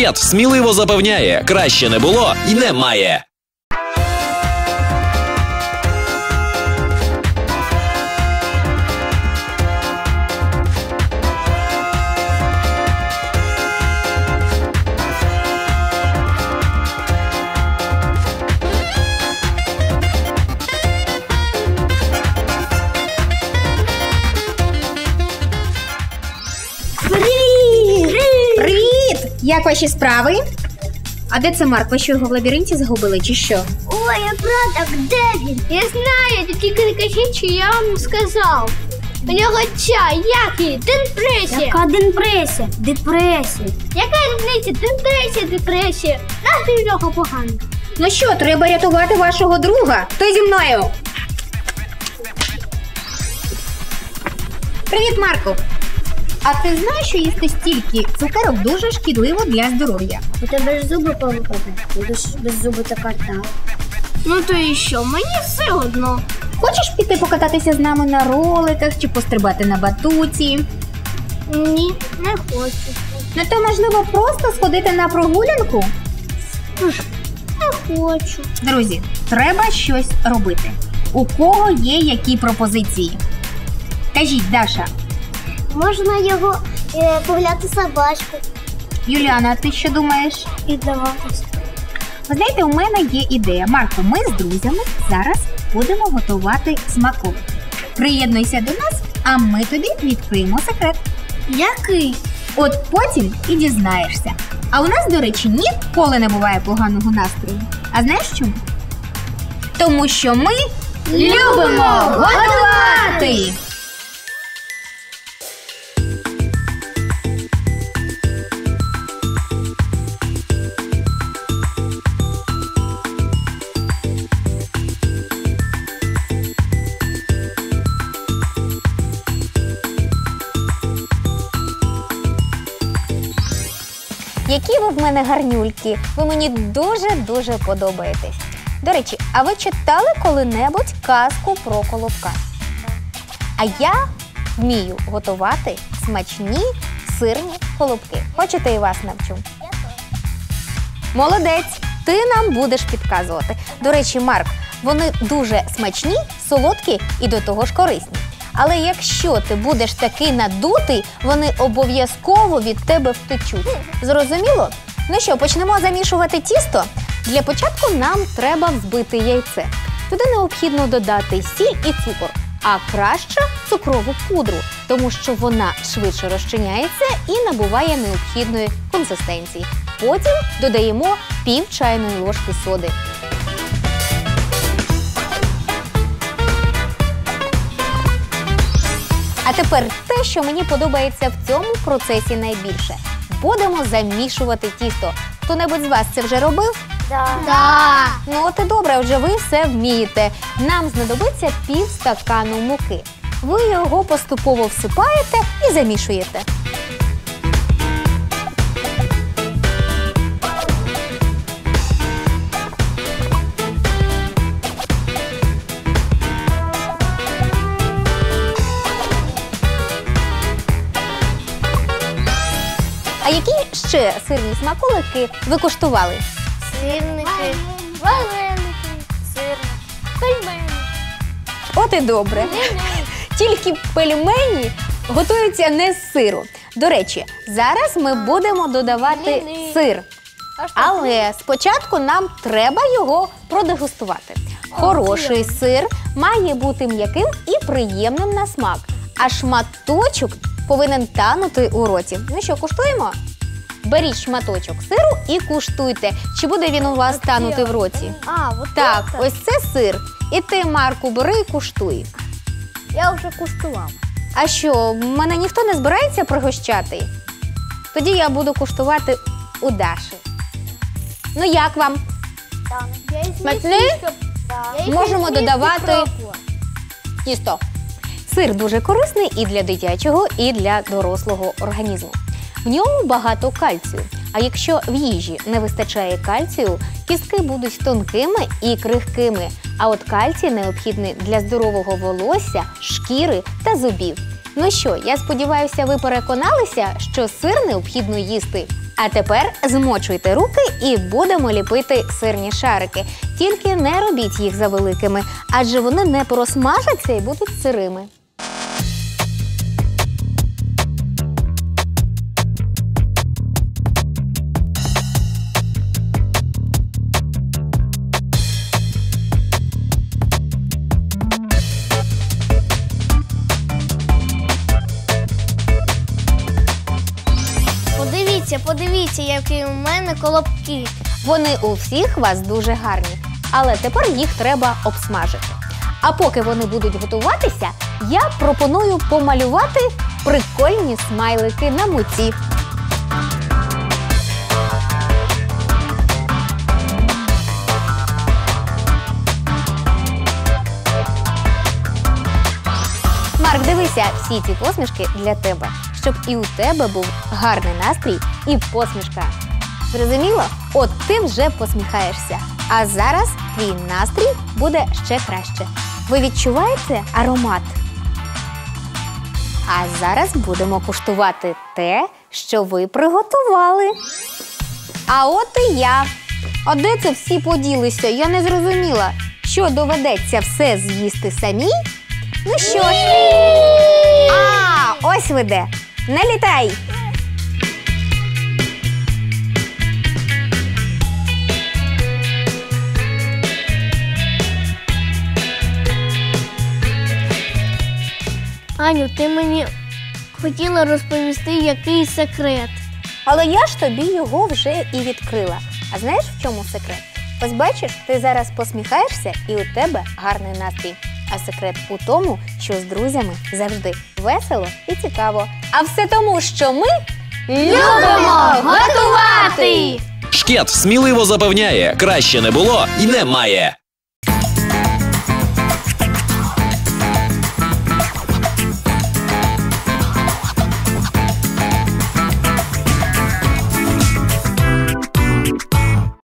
Кіткет сміливо запевняє, краще не було і немає. Як ваші справи? А де це Марк? Ви що його в лабіринті загубили, чи що? Ой, а правда, де він? Я знаю, тільки не кажіть, що я вам сказав. У нього ця, як її? Депресія. Яка депресія? Депресія. Яка різниця? Депресія, депресія. Настрій в нього поганий. Ну що, треба рятувати вашого друга? Хто зі мною? Привіт, Марко! А ти знаєш, що їсти стільки цукерок дуже шкідливо для здоров'я? У тебе ж зуби повипаде. Будеш без зуби така та. Ну то і що? Мені все одно. Хочеш піти покататися з нами на роликах чи пострибати на батуті? Ні, не хочу. Ну то можливо просто сходити на прогулянку? Не хочу. Друзі, треба щось робити. У кого є які пропозиції? Кажіть, Даша, Можна його е, погуляти собачку. Юліана, ти що думаєш? І даватись. Ви знаєте, у мене є ідея. Марко, ми з друзями зараз будемо готувати смаколики. Приєднуйся до нас, а ми тобі відкриємо секрет. Який? От потім і дізнаєшся. А у нас, до речі, ніколи не буває поганого настрою. А знаєш чому? Тому що ми любимо готувати! Які ви в мене гарнюльки. Ви мені дуже-дуже подобаєтесь. До речі, а ви читали коли-небудь казку про колобка? А я вмію готувати смачні сирні колобки. Хочете і вас навчу? Молодець, ти нам будеш підказувати. До речі, Марк, вони дуже смачні, солодкі і до того ж корисні. Але якщо ти будеш такий надутий, вони обов'язково від тебе втечуть. Зрозуміло? Ну що, почнемо замішувати тісто. Для початку нам треба взбити яйце. Туди необхідно додати сіль і цукор, а краще цукрову пудру, тому що вона швидше розчиняється і набуває необхідної консистенції. Потім додаємо пів чайної ложки соди. Тепер те, що мені подобається в цьому процесі найбільше. Будемо замішувати тісто. Хто-небудь з вас це вже робив? Да. Ну, от і добре, вже ви все вмієте. Нам знадобиться пів стакану муки. Ви його поступово всипаєте і замішуєте. Ще сирні смаколики ви куштували? Сирники, вареники, сир, пельмені. От і добре. Тільки пельмені готуються не з сиру. До речі, зараз ми будемо додавати сир. Але спочатку нам треба його продегустувати. Хороший сир має бути м'яким і приємним на смак, а шматочок повинен танути у роті. Ну що, куштуємо? Беріть шматочок сиру і куштуйте, чи буде він у вас танути в роті. А, вот Так, это. ось це сир. І ти, Марку, бери і куштуй. Я вже куштував. А що, мене ніхто не збирається пригощати? Тоді я буду куштувати у Даші. Ну як вам? Смачний? Можемо додавати тісто. Сир дуже корисний і для дитячого, і для дорослого організму. В ньому багато кальцію. А якщо в їжі не вистачає кальцію, кістки будуть тонкими і крихкими. А от кальцій необхідний для здорового волосся, шкіри та зубів. Ну що, я сподіваюся, ви переконалися, що сир необхідно їсти. А тепер змочуйте руки і будемо ліпити сирні шарики. Тільки не робіть їх завеликими, адже вони не просмажаться і будуть сирими. Подивіться, подивіться, які у мене колобки. Вони у всіх вас дуже гарні, але тепер їх треба обсмажити. А поки вони будуть готуватися, я пропоную помалювати прикольні смайлики на муці. Марк, дивися, всі ці посмішки для тебе, щоб і у тебе був гарний настрій і посмішка. Зрозуміло? От ти вже посміхаєшся. А зараз твій настрій буде ще краще. Ви відчуваєте аромат? А зараз будемо куштувати те, що ви приготували. А от і я. А де це всі поділися? Я не зрозуміла. Що доведеться все з'їсти самій? Ну що ж? А, ось ви де. Налітай! Аню, ти мені хотіла розповісти який секрет. Але я ж тобі його вже і відкрила. А знаєш в чому секрет? Ось бачиш, ти зараз посміхаєшся і у тебе гарний настрій. А секрет у тому, що з друзями завжди весело і цікаво. А все тому, що ми Любимо готувати! Шкет сміливо запевняє, краще не було і немає.